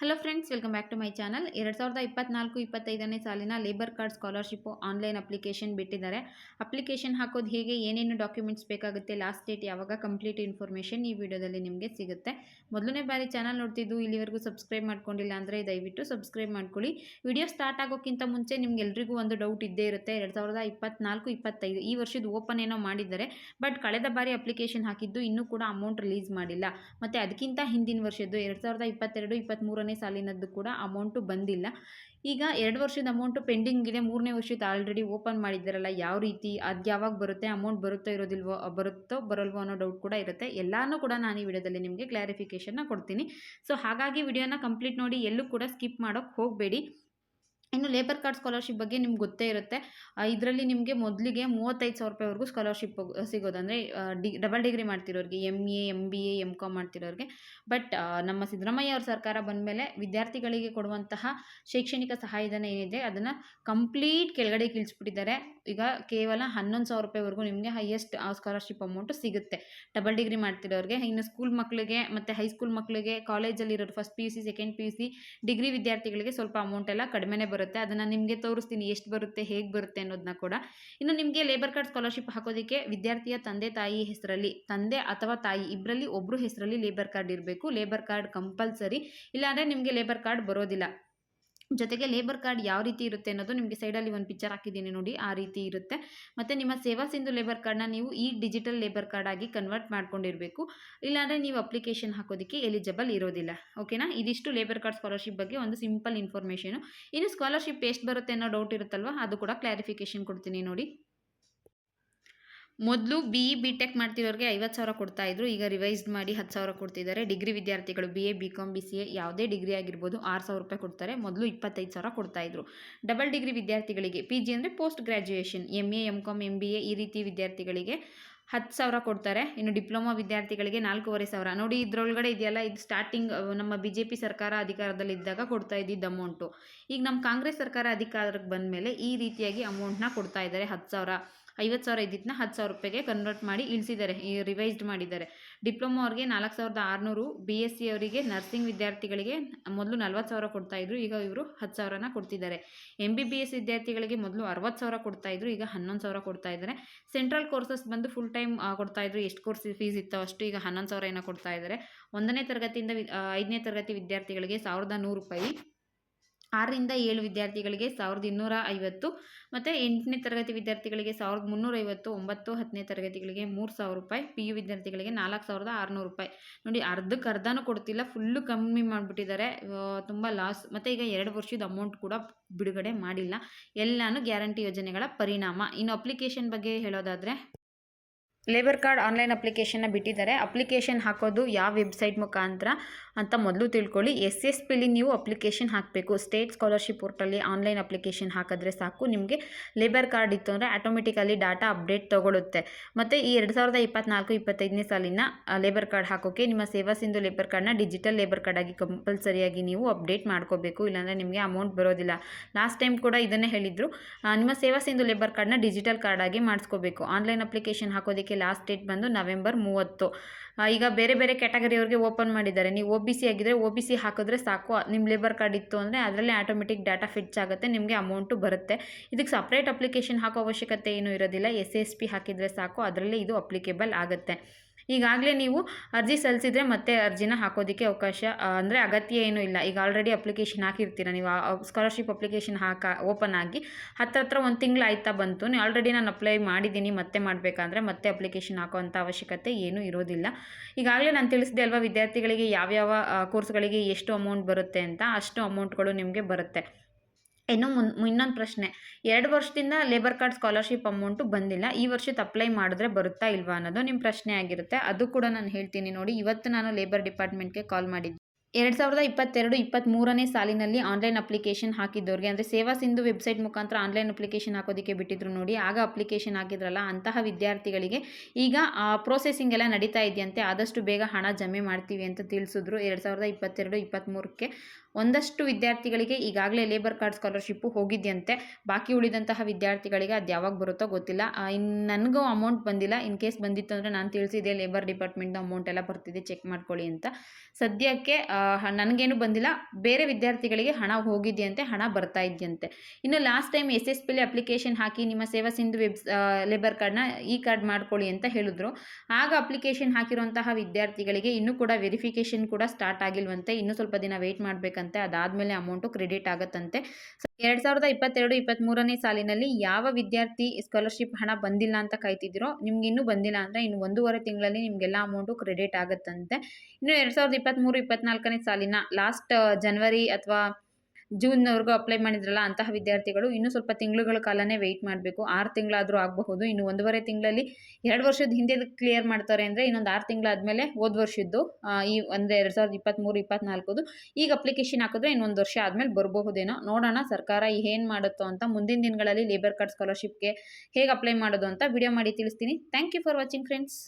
Hello friends welcome back to my channel ಎರಡು ಸಾವಿರದ ಇಪ್ಪತ್ನಾಲ್ಕು, ಇಪ್ಪತ್ತೈದನೇ ಸಾಲಿನ labour card scholarship online application ಬಿಟ್ಟಿದ್ದಾರೆ. ಅಪ್ಲಿಕೇಶನ್ ಹಾಕೋದು ಹೇಗೆ, ಏನೇನು ಡಾಕ್ಯುಮೆಂಟ್ಸ್ ಬೇಕಾಗುತ್ತೆ ಲಾಸ್ಟ್ ಡೇಟ್ ಯಾವಾಗ ಕಂಪ್ಲೀಟ್ ಇನ್ಫಾರ್ಮೇಷನ್ ಈ ವಿಡಿಯೋದಲ್ಲಿ ನಿಮಗೆ ಸಿಗುತ್ತೆ. ಮೊದಲನೇ ಬಾರಿ ಚಾನಲ್ ನೋಡ್ತಿದ್ದು, ಇಲ್ಲಿವರೆಗೂ ಸಬ್ಸ್ಕ್ರೈಬ್ ಮಾಡ್ಕೊಂಡಿಲ್ಲ ಅಂದರೆ ದಯವಿಟ್ಟು ಸಬ್ಸ್ಕ್ರೈಬ್ ಮಾಡ್ಕೊಳ್ಳಿ. ವಿಡಿಯೋ ಸ್ಟಾರ್ಟ್ ಆಗೋಕ್ಕಿಂತ ಮುಂಚೆ ನಿಮ್ಗೆ ಎಲ್ರಿಗೂ ಒಂದು ಡೌಟ್ ಇದ್ದೇ ಇರುತ್ತೆ. ಎರಡು ಸಾವಿರದ ಇಪ್ಪತ್ನಾಲ್ಕು, ಇಪ್ಪತ್ತೈದು ಈ ವರ್ಷದ ಓಪನ್ ಏನೋ ಮಾಡಿದ್ದಾರೆ. ಬಟ್ ಕಳೆದ ಬಾರಿ ಅಪ್ಲಿಕೇಶನ್ ಹಾಕಿದ್ದು ಇನ್ನೂ ಕೂಡ ಅಮೌಂಟ್ ರಿಲೀಸ್ ಮಾಡಿಲ್ಲ. ಮತ್ತು ಅದಕ್ಕಿಂತ ಹಿಂದಿನ ವರ್ಷದ್ದು ಎರಡು ಸಾವಿರದ ಇಪ್ಪತ್ತೆರಡು ಇಪ್ಪತ್ತ್ಮೂರನೇ ಸಾಲಿನದ್ದು ಕೂಡ ಅಮೌಂಟು ಬಂದಿಲ್ಲ. ಈಗ ಎರಡು ವರ್ಷದ ಅಮೌಂಟು ಪೆಂಡಿಂಗ್ ಇದೆ ಮೂರನೇ ವರ್ಷದ ಆಲ್ರೆಡಿ ಓಪನ್ ಮಾಡಿದ್ದಾರಲ್ಲ, ಯಾವ ರೀತಿ, ಅದು ಯಾವಾಗ ಬರುತ್ತೆ, ಅಮೌಂಟ್ ಬರುತ್ತೋ ಇರೋದಿಲ್ವೋ ಬರುತ್ತೋ, ಬರಲ್ವೋ ಅನ್ನೋ ಡೌಟ್ ಕೂಡ ಇರುತ್ತೆ. ಎಲ್ಲನೂ ಕೂಡ ನಾನು ಈ ವಿಡಿಯೋದಲ್ಲಿ ನಿಮಗೆ ಕ್ಲಾರಿಫಿಕೇಷನ್ನ ಕೊಡ್ತೀನಿ. ಸೊ, ಹಾಗಾಗಿ ವಿಡಿಯೋನ ಕಂಪ್ಲೀಟ್ ನೋಡಿ, ಎಲ್ಲೂ ಕೂಡ ಸ್ಕಿಪ್ ಮಾಡೋಕ್ಕೆ ಹೋಗಬೇಡಿ. ಇನ್ನು ಲೇಬರ್ ಕಾರ್ಡ್ ಸ್ಕಾಲರ್ಶಿಪ್ ಬಗ್ಗೆ ನಿಮ್ಗೆ ಗೊತ್ತೇ ಇರುತ್ತೆ. ಇದರಲ್ಲಿ ನಿಮಗೆ ಮೊದಲಿಗೆ ಮೂವತ್ತೈದು ಸಾವಿರ ರೂಪಾಯಿವರೆಗೂ ಸ್ಕಾಲರ್ಶಿಪ್ ಸಿಗೋದಂದರೆ D double degree ಮಾಡ್ತಿರೋರಿಗೆ M A M B A M com ಮಾಡ್ತಿರೋರಿಗೆ. But ನಮ್ಮ ಸಿದ್ದರಾಮಯ್ಯ ಅವ್ರ ಸರ್ಕಾರ ಬಂದಮೇಲೆ ವಿದ್ಯಾರ್ಥಿಗಳಿಗೆ ಕೊಡುವಂತಹ ಶೈಕ್ಷಣಿಕ ಸಹಾಯಧನ ಏನಿದೆ, ಅದನ್ನು ಕಂಪ್ಲೀಟ್ ಕೆಳಗಡೆ ಕೀಳ್ಸ್ಬಿಟ್ಟಿದ್ದಾರೆ. ಈಗ ಕೇವಲ ಹನ್ನೊಂದು ಸಾವಿರ ರೂಪಾಯಿವರೆಗೂ ನಿಮಗೆ ಹೈಯೆಸ್ಟ್ ಸ್ಕಾಲರ್ಶಿಪ್ ಅಮೌಂಟು ಸಿಗುತ್ತೆ. ಡಬಲ್ ಡಿಗ್ರಿ ಮಾಡ್ತಿರೋರಿಗೆ, ಇನ್ನು ಸ್ಕೂಲ್ ಮಕ್ಕಳಿಗೆ ಮತ್ತು ಹೈಸ್ಕೂಲ್ ಮಕ್ಕಳಿಗೆ ಕಾಲೇಜಲ್ಲಿರೋರು first P U C second P U C degree ವಿದ್ಯಾರ್ಥಿಗಳಿಗೆ ಸ್ವಲ್ಪ ಅಮೌಂಟ್ ಎಲ್ಲ ಕಡಿಮೆನೇ ಬರುತ್ತೆ. ಅದನ್ನು ನಿಮಗೆ ತೋರಿಸ್ತೀನಿ, ಎಷ್ಟು ಬರುತ್ತೆ, ಹೇಗೆ ಬರುತ್ತೆ ಅನ್ನೋದನ್ನ ಕೂಡ. ಇನ್ನು ನಿಮಗೆ ಲೇಬರ್ ಕಾರ್ಡ್ ಸ್ಕಾಲರ್ಶಿಪ್ ಹಾಕೋದಕ್ಕೆ ವಿದ್ಯಾರ್ಥಿಯ ತಂದೆ ತಾಯಿ ಹೆಸರಲ್ಲಿ, ತಂದೆ ಅಥವಾ ತಾಯಿ ಇಬ್ಬರಲ್ಲಿ ಒಬ್ಬರು ಹೆಸರಲ್ಲಿ ಲೇಬರ್ ಕಾರ್ಡ್ ಇರಬೇಕು. ಲೇಬರ್ ಕಾರ್ಡ್ ಕಂಪಲ್ಸರಿ ಇಲ್ಲಾಂದರೆ ನಿಮಗೆ ಲೇಬರ್ ಕಾರ್ಡ್ ಬರೋದಿಲ್ಲ. ಜೊತೆಗೆ ಲೇಬರ್ ಕಾರ್ಡ್ ಯಾವ ರೀತಿ ಇರುತ್ತೆ ಅನ್ನೋದು ನಿಮಗೆ ಸೈಡಲ್ಲಿ ಒಂದು ಪಿಕ್ಚರ್ ಹಾಕಿದ್ದೀನಿ ನೋಡಿ, ಆ ರೀತಿ ಇರುತ್ತೆ. ಮತ್ತು ನಿಮ್ಮ ಸೇವಾ ಸಿಂಧು ಲೇಬರ್ ಕಾರ್ಡ್ನ ನೀವು ಈ ಡಿಜಿಟಲ್ ಲೇಬರ್ ಕಾರ್ಡ್ ಆಗಿ ಕನ್ವರ್ಟ್ ಮಾಡ್ಕೊಂಡಿರಬೇಕು. ಇಲ್ಲಾಂದರೆ ನೀವು ಅಪ್ಲಿಕೇಶನ್ ಹಾಕೋದಕ್ಕೆ ಎಲಿಜಿಬಲ್ ಇರೋದಿಲ್ಲ. ಓಕೆನಾ ಇದಿಷ್ಟು ಲೇಬರ್ ಕಾರ್ಡ್ ಸ್ಕಾಲರ್ಶಿಪ್ ಬಗ್ಗೆ ಒಂದು ಸಿಂಪಲ್ ಇನ್ಫಾರ್ಮೇಷನು ಇನ್ನು ಸ್ಕಾಲರ್ಶಿಪ್ ಎಷ್ಟು ಬರುತ್ತೆ ಅನ್ನೋ ಡೌಟ್ ಇರುತ್ತಲ್ವ? ಅದು ಕೂಡ ಕ್ಲಾರಿಫಿಕೇಷನ್ ಕೊಡ್ತೀನಿ ನೋಡಿ. ಮೊದಲು ಬಿ ಇ ಬಿ ಟೆಕ್ ಮಾಡ್ತಿರೋರಿಗೆ ಐವತ್ತು ಸಾವಿರ ಕೊಡ್ತಾಯಿದ್ರು ಈಗ ರಿವೈಸ್ಡ್ ಮಾಡಿ ಹತ್ತು ಸಾವಿರ ಕೊಡ್ತಿದ್ದಾರೆ. ಡಿಗ್ರಿ ವಿದ್ಯಾರ್ಥಿಗಳು B A B com B C A ಯಾವುದೇ ಡಿಗ್ರಿ ಆಗಿರ್ಬೋದು ಆರು ಸಾವಿರ ರೂಪಾಯಿ ಕೊಡ್ತಾರೆ. ಮೊದಲು ಇಪ್ಪತ್ತೈದು ಸಾವಿರ ಕೊಡ್ತಾಯಿದ್ರು ಡಬಲ್ ಡಿಗ್ರಿ ವಿದ್ಯಾರ್ಥಿಗಳಿಗೆ ಪಿ ಜಿ ಅಂದರೆ post graduation M A M com M B A ಈ ರೀತಿ ವಿದ್ಯಾರ್ಥಿಗಳಿಗೆ ಹತ್ತು ಸಾವಿರ ಕೊಡ್ತಾರೆ. ಇನ್ನು ಡಿಪ್ಲೊಮಾ ವಿದ್ಯಾರ್ಥಿಗಳಿಗೆ ನಾಲ್ಕೂವರೆ ಸಾವಿರ. ನೋಡಿ, ಇದರೊಳಗಡೆ ಇದೆಯಲ್ಲ, ಇದು ಸ್ಟಾರ್ಟಿಂಗ್ ನಮ್ಮ ಬಿ ಜೆ ಪಿ ಸರ್ಕಾರ ಅಧಿಕಾರದಲ್ಲಿದ್ದಾಗ ಕೊಡ್ತಾ ಇದ್ದಿದ್ದು ಅಮೌಂಟು ಈಗ ನಮ್ಮ ಕಾಂಗ್ರೆಸ್ ಸರ್ಕಾರ ಅಧಿಕಾರಕ್ಕೆ ಬಂದ ಮೇಲೆ ಈ ರೀತಿಯಾಗಿ ಅಮೌಂಟ್ನ ಕೊಡ್ತಾ ಇದ್ದಾರೆ, ಹತ್ತು ಸಾವಿರ. ಐವತ್ತು ಸಾವಿರ ಇದ್ದಿದ್ದನ್ನ ಹತ್ತು ಸಾವಿರ ರೂಪಾಯಿಗೆ ಕನ್ವರ್ಟ್ ಮಾಡಿ ಇಳಿಸಿದ್ದಾರೆ ರಿವೈಸ್ಡ್ ಮಾಡಿದ್ದಾರೆ. ಡಿಪ್ಲೊಮೊ ಅವ್ರಿಗೆ ನಾಲ್ಕು ಸಾವಿರದ ಆರುನೂರು ಬಿ ಎಸ್ ಸಿ ಅವರಿಗೆ ನರ್ಸಿಂಗ್ ವಿದ್ಯಾರ್ಥಿಗಳಿಗೆ ಮೊದಲು ನಲ್ವತ್ತು ಸಾವಿರ ಕೊಡ್ತಾಯಿದ್ರು ಈಗ ಇವರು ಹತ್ತು ಸಾವಿರನ ಕೊಡ್ತಿದ್ದಾರೆ. ಎಂ ಬಿ ಬಿ ಎಸ್ ವಿದ್ಯಾರ್ಥಿಗಳಿಗೆ ಮೊದಲು ಅರವತ್ತು ಸಾವಿರ ಕೊಡ್ತಾಯಿದ್ರು ಈಗ ಹನ್ನೊಂದು ಸಾವಿರ ಕೊಡ್ತಾ ಇದ್ದಾರೆ. ಸೆಂಟ್ರಲ್ ಕೋರ್ಸಸ್ ಬಂದು ಫುಲ್ ಟೈಮ್ ಕೊಡ್ತಾಯಿದ್ರು ಎಷ್ಟು ಕೋರ್ಸ್ ಫೀಸ್ ಇತ್ತೋ ಅಷ್ಟು ಈಗ ಹನ್ನೊಂದು ಸಾವಿರ ಏನೋ ಕೊಡ್ತಾ ಇದ್ದಾರೆ. ಒಂದನೇ ತರಗತಿಯಿಂದ ಐದನೇ ತರಗತಿ ವಿದ್ಯಾರ್ಥಿಗಳಿಗೆ ಸಾವಿರದ ನೂರು ರೂಪಾಯಿ ಆರರಿಂದ ಏಳು ವಿದ್ಯಾರ್ಥಿಗಳಿಗೆ ಸಾವಿರದ ಇನ್ನೂರ ಐವತ್ತು ಮತ್ತು ಎಂಟನೇ ತರಗತಿ ವಿದ್ಯಾರ್ಥಿಗಳಿಗೆ ಸಾವಿರದ ಮುನ್ನೂರೈವತ್ತು ಒಂಬತ್ತು, ಹತ್ತನೇ ತರಗತಿಗಳಿಗೆ ಮೂರು ಸಾವಿರ ರೂಪಾಯಿ, ಪಿ ಯು ವಿದ್ಯಾರ್ಥಿಗಳಿಗೆ ನಾಲ್ಕು ಸಾವಿರದ ಆರುನೂರು ರೂಪಾಯಿ. ನೋಡಿ ಅರ್ಧಕ್ಕೆ ಅರ್ಧನೂ ಕೊಡ್ತಿಲ್ಲ ಫುಲ್ಲು ಕಮ್ಮಿ ಮಾಡಿಬಿಟ್ಟಿದ್ದಾರೆ. ತುಂಬ ಲಾಸ್ ಮತ್ತು ಈಗ ಎರಡು ವರ್ಷದ ಅಮೌಂಟ್ ಕೂಡ ಬಿಡುಗಡೆ ಮಾಡಿಲ್ಲ. ಎಲ್ಲನೂ ಗ್ಯಾರಂಟಿ ಯೋಜನೆಗಳ ಪರಿಣಾಮ. ಇನ್ನು ಅಪ್ಲಿಕೇಶನ್ ಬಗ್ಗೆ ಹೇಳೋದಾದರೆ ಲೇಬರ್ ಕಾರ್ಡ್ ಆನ್ಲೈನ್ ಅಪ್ಲಿಕೇಶನ್ನ ಬಿಟ್ಟಿದ್ದಾರೆ. ಅಪ್ಲಿಕೇಶನ್ ಹಾಕೋದು ಯಾವ ವೆಬ್ಸೈಟ್ ಮುಖಾಂತರ? ಅಂತ ಮೊದಲು ತಿಳ್ಕೊಳ್ಳಿ. ಎಸ್ ಎಸ್ ಪಿಲಿ ನೀವು ಅಪ್ಲಿಕೇಶನ್ ಹಾಕಬೇಕು. ಸ್ಟೇಟ್ ಸ್ಕಾಲರ್ಶಿಪ್ ಪೋರ್ಟಲ್ಲಿ ಆನ್ಲೈನ್ ಅಪ್ಲಿಕೇಶನ್ ಹಾಕಿದ್ರೆ ಸಾಕು. ನಿಮಗೆ ಲೇಬರ್ ಕಾರ್ಡ್ ಇತ್ತು ಅಂದರೆ ಆಟೋಮೆಟಿಕಲಿ ಡಾಟಾ ಅಪ್ಡೇಟ್ ತೊಗೊಳುತ್ತೆ. ಮತ್ತು ಈ ಎರಡು ಸಾವಿರದ ಇಪ್ಪತ್ನಾಲ್ಕು, ಇಪ್ಪತ್ತೈದನೇ ಸಾಲಿನ ಲೇಬರ್ ಕಾರ್ಡ್ ಹಾಕೋಕ್ಕೆ ನಿಮ್ಮ ಸೇವಾ ಸಿಂಧು ಲೇಬರ್ ಕಾರ್ಡ್ನ ಡಿಜಿಟಲ್ ಲೇಬರ್ ಕಾರ್ಡ್ ಆಗಿ ಕಂಪಲ್ಸರಿಯಾಗಿ ನೀವು ಅಪ್ಡೇಟ್ ಮಾಡ್ಕೋಬೇಕು. ಇಲ್ಲಾಂದರೆ ನಿಮಗೆ ಅಮೌಂಟ್ ಬರೋದಿಲ್ಲ. ಲಾಸ್ಟ್ ಟೈಮ್ ಕೂಡ ಇದನ್ನೇ ಹೇಳಿದರು. ನಿಮ್ಮ ಸೇವಾ ಸಿಂಧು ಲೇಬರ್ ಕಾರ್ಡ್ನ ಡಿಜಿಟಲ್ ಕಾರ್ಡ್ ಆಗಿ ಮಾಡಿಸ್ಕೋಬೇಕು. ಆನ್ಲೈನ್ ಅಪ್ಲಿಕೇಶನ್ ಹಾಕೋದಕ್ಕೆ ಲಾಸ್ಟ್ ಡೇಟ್ ಬಂದು ನವೆಂಬರ್ ಮೂವತ್ತು. ಈಗ ಬೇರೆ ಬೇರೆ ಕ್ಯಾಟಗರಿಯವ್ರಿಗೆ ಓಪನ್ ಮಾಡಿದ್ದಾರೆ. ನೀವು ಒ ಬಿ ಸಿ ಆಗಿದ್ದರೆ ಒ ಬಿ ಸಿ ಹಾಕಿದ್ರೆ ಸಾಕು. ನಿಮ್ಮ ಲೇಬರ್ ಕಾರ್ಡ್ ಇತ್ತು ಅಂದರೆ ಅದರಲ್ಲೇ ಆಟೋಮೆಟಿಕ್ ಡಾಟಾ ಫಿಟ್ಸ್ ಆಗುತ್ತೆ, ನಿಮಗೆ ಅಮೌಂಟು ಬರುತ್ತೆ. ಇದಕ್ಕೆ ಸಪ್ರೇಟ್ ಅಪ್ಲಿಕೇಶನ್ ಹಾಕೋ ಅವಶ್ಯಕತೆ ಏನೂ ಇರೋದಿಲ್ಲ. ಎಸ್ ಎಸ್ ಪಿ ಹಾಕಿದರೆ ಸಾಕು, ಅದರಲ್ಲೇ ಇದು ಅಪ್ಲಿಕೇಬಲ್ ಆಗುತ್ತೆ. ಈಗಾಗಲೇ ನೀವು ಅರ್ಜಿ ಸಲ್ಲಿಸಿದರೆ ಮತ್ತೆ ಅರ್ಜಿನ ಹಾಕೋದಕ್ಕೆ ಅವಕಾಶ ಅಂದರೆ ಅಗತ್ಯ ಏನೂ ಇಲ್ಲ. ಈಗ ಆಲ್ರೆಡಿ ಅಪ್ಲಿಕೇಶನ್ ಹಾಕಿರ್ತೀರ ನೀವು. ಸ್ಕಾಲರ್ಶಿಪ್ ಅಪ್ಲಿಕೇಶನ್ ಹಾಕ ಓಪನ್ ಆಗಿ ಹತ್ತತ್ರ ಒಂದು ತಿಂಗಳು ಆಯ್ತಾ ಬಂತು. ನೀವು ಆಲ್ರೆಡಿ ನಾನು ಅಪ್ಲೈ ಮಾಡಿದ್ದೀನಿ, ಮತ್ತೆ ಮಾಡಬೇಕಂದ್ರೆ ಮತ್ತೆ ಅಪ್ಲಿಕೇಶನ್ ಹಾಕೋವಂಥ ಅವಶ್ಯಕತೆ ಏನೂ ಇರೋದಿಲ್ಲ. ಈಗಾಗಲೇ ನಾನು ತಿಳಿಸಿದೆ ಅಲ್ವಾ, ವಿದ್ಯಾರ್ಥಿಗಳಿಗೆ ಯಾವ್ಯಾವ ಕೋರ್ಸ್ಗಳಿಗೆ ಎಷ್ಟು ಅಮೌಂಟ್ ಬರುತ್ತೆ ಅಂತ, ಅಷ್ಟು ಅಮೌಂಟ್ಗಳು ನಿಮಗೆ ಬರುತ್ತೆ. ಇನ್ನು ಮುನ್, ಇನ್ನೊಂದು ಪ್ರಶ್ನೆ, ಎರಡು ವರ್ಷದಿಂದ ಲೇಬರ್ ಕಾರ್ಡ್ ಸ್ಕಾಲರ್ಶಿಪ್ ಅಮೌಂಟು ಬಂದಿಲ್ಲ, ಈ ವರ್ಷದ ಅಪ್ಲೈ ಮಾಡಿದ್ರೆ ಬರುತ್ತಾ ಇಲ್ವಾ ಅನ್ನೋದು ನಿಮ್ಮ ಪ್ರಶ್ನೆ ಆಗಿರುತ್ತೆ. ಅದು ಕೂಡ ನಾನು ಹೇಳ್ತೀನಿ ನೋಡಿ, ಇವತ್ತು ನಾನು ಲೇಬರ್ ಡಿಪಾರ್ಟ್ಮೆಂಟ್ಗೆ ಕಾಲ್ ಮಾಡಿದ್ದೆ. ಎರಡು ಸಾವಿರದ ಇಪ್ಪತ್ತೆರಡು ಇಪ್ಪತ್ತ್ಮೂರನೇ ಸಾಲಿನಲ್ಲಿ ಆನ್ಲೈನ್ ಅಪ್ಲಿಕೇಶನ್ ಹಾಕಿದ್ದವ್ರಿಗೆ, ಅಂದರೆ ಸೇವಾ ಸಿಂಧು ವೆಬ್ಸೈಟ್ ಮುಖಾಂತರ ಆನ್ಲೈನ್ ಅಪ್ಲಿಕೇಶನ್ ಹಾಕೋದಕ್ಕೆ ಬಿಟ್ಟಿದ್ರು ನೋಡಿ, ಆಗ ಅಪ್ಲಿಕೇಶನ್ ಹಾಕಿದ್ರಲ್ಲ, ಅಂತಹ ವಿದ್ಯಾರ್ಥಿಗಳಿಗೆ ಈಗ ಪ್ರೋಸೆಸಿಂಗ್ ಎಲ್ಲ ನಡೀತಾ ಇದೆಯಂತೆ, ಆದಷ್ಟು ಬೇಗ ಹಣ ಜಮೆ ಮಾಡ್ತೀವಿ ಅಂತ ತಿಳಿಸಿದ್ರು. ಎರಡು ಸಾವಿರದ ಇಪ್ಪತ್ತೆರಡು ಇಪ್ಪತ್ತ್ಮೂರಕ್ಕೆ ಒಂದಷ್ಟು ವಿದ್ಯಾರ್ಥಿಗಳಿಗೆ ಈಗಾಗಲೇ ಲೇಬರ್ ಕಾರ್ಡ್ ಸ್ಕಾಲರ್ಶಿಪ್ಪು ಹೋಗಿದೆಯಂತೆ. ಬಾಕಿ ಉಳಿದಂತಹ ವಿದ್ಯಾರ್ಥಿಗಳಿಗೆ ಅದು ಯಾವಾಗ ಬರುತ್ತೋ ಗೊತ್ತಿಲ್ಲ. ಇನ್ನು ನನಗೂ ಅಮೌಂಟ್ ಬಂದಿಲ್ಲ. ಇನ್ ಕೇಸ್ ಬಂದಿತ್ತು ಅಂದರೆ ನಾನು ತಿಳಿಸಿದೆ ಲೇಬರ್ ಡಿಪಾರ್ಟ್ಮೆಂಟ್ನ ಅಮೌಂಟ್ ಎಲ್ಲ ಬರ್ತಿದೆ ಚೆಕ್ ಮಾಡ್ಕೊಳ್ಳಿ ಅಂತ. ಸದ್ಯಕ್ಕೆ ನನಗೇನು ಬಂದಿಲ್ಲ. ಬೇರೆ ವಿದ್ಯಾರ್ಥಿಗಳಿಗೆ ಹಣ ಹೋಗಿದೆಯಂತೆ, ಹಣ ಬರ್ತಾ ಇದೆಯಂತೆ. ಇನ್ನು ಲಾಸ್ಟ್ ಟೈಮ್ ಎಸ್ ಎಸ್ ಪಿಲಿ ಅಪ್ಲಿಕೇಶನ್ ಹಾಕಿ ನಿಮ್ಮ ಸೇವಾ ಸಿಂಧು ವೆಬ್ ಲೇಬರ್ ಕಾರ್ಡ್ನ ಈ ಕಾರ್ಡ್ ಮಾಡ್ಕೊಳ್ಳಿ ಅಂತ ಹೇಳಿದ್ರು. ಆಗ ಅಪ್ಲಿಕೇಶನ್ ಹಾಕಿರುವಂತಹ ವಿದ್ಯಾರ್ಥಿಗಳಿಗೆ ಇನ್ನೂ ಕೂಡ ವೆರಿಫಿಕೇಷನ್ ಕೂಡ ಸ್ಟಾರ್ಟ್ ಆಗಿಲ್ವಂತೆ. ಇನ್ನೂ ಸ್ವಲ್ಪ ದಿನ ವೆಯ್ಟ್ ಮಾಡಬೇಕಂತೆ ಅದಾದಮೇಲೆ ಅಮೌಂಟು ಕ್ರೆಡಿಟ್ ಆಗುತ್ತಂತೆ. ಎರಡು ಸಾವಿರದ ಇಪ್ಪತ್ತೆರಡು ಇಪ್ಪತ್ತ್ಮೂರನೇ ಸಾಲಿನಲ್ಲಿ ಯಾವ ವಿದ್ಯಾರ್ಥಿ ಸ್ಕಾಲರ್ಶಿಪ್ ಹಣ ಬಂದಿಲ್ಲ ಅಂತ ಕಾಯ್ತಿದ್ದೀರೋ, ನಿಮ್ಗೆ ಇನ್ನೂ ಬಂದಿಲ್ಲ ಅಂದರೆ ಇನ್ನು ಒಂದೂವರೆ ತಿಂಗಳಲ್ಲಿ ನಿಮಗೆಲ್ಲ ಅಮೌಂಟು ಕ್ರೆಡಿಟ್ ಆಗುತ್ತಂತೆ. ಇನ್ನು ಎರಡು ಸಾವಿರದ ಇಪ್ಪತ್ತ್ಮೂರು ಇಪ್ಪತ್ನಾಲ್ಕನೇ ಸಾಲಿನ ಲಾಸ್ಟ್ ಜನವರಿ ಅಥವಾ ಜೂನ್ವರೆಗೂ ಅಪ್ಲೈ ಮಾಡಿದ್ರಲ್ಲ ಅಂತಹ ವಿದ್ಯಾರ್ಥಿಗಳು ಇನ್ನೂ ಸ್ವಲ್ಪ ತಿಂಗಳುಗಳ ಕಾಲನೇ ವೆಯ್ಟ್ ಮಾಡಬೇಕು. ಆರು ತಿಂಗಳಾದರೂ ಆಗಬಹುದು. ಇನ್ನು ಒಂದೂವರೆ ತಿಂಗಳಲ್ಲಿ ಎರಡು ವರ್ಷದ ಹಿಂದೆ ಕ್ಲಿಯರ್ ಮಾಡ್ತಾರೆ ಅಂದರೆ ಇನ್ನೊಂದು ಆರು ತಿಂಗಳಾದಮೇಲೆ ಹೋದ ವರ್ಷದ್ದು ಈ ಅಂದರೆ ಎರಡು ಸಾವಿರದ ಇಪ್ಪತ್ತ್ಮೂರು ಇಪ್ಪತ್ನಾಲ್ಕದು ಈಗ ಅಪ್ಲಿಕೇಶನ್ ಹಾಕಿದ್ರೆ ಇನ್ನೊಂದು ವರ್ಷ ಆದಮೇಲೆ ಬರಬಹುದೇನೋ. ನೋಡೋಣ ಸರ್ಕಾರ ಏನು ಮಾಡುತ್ತೋ ಅಂತ ಮುಂದಿನ ದಿನಗಳಲ್ಲಿ ಲೇಬರ್ ಕಾರ್ಡ್ ಸ್ಕಾಲರ್ಶಿಪ್ಗೆ ಹೇಗೆ ಅಪ್ಲೈ ಮಾಡೋದು ಅಂತ ವಿಡಿಯೋ ಮಾಡಿ ತಿಳಿಸ್ತೀನಿ. Thank you for watching friends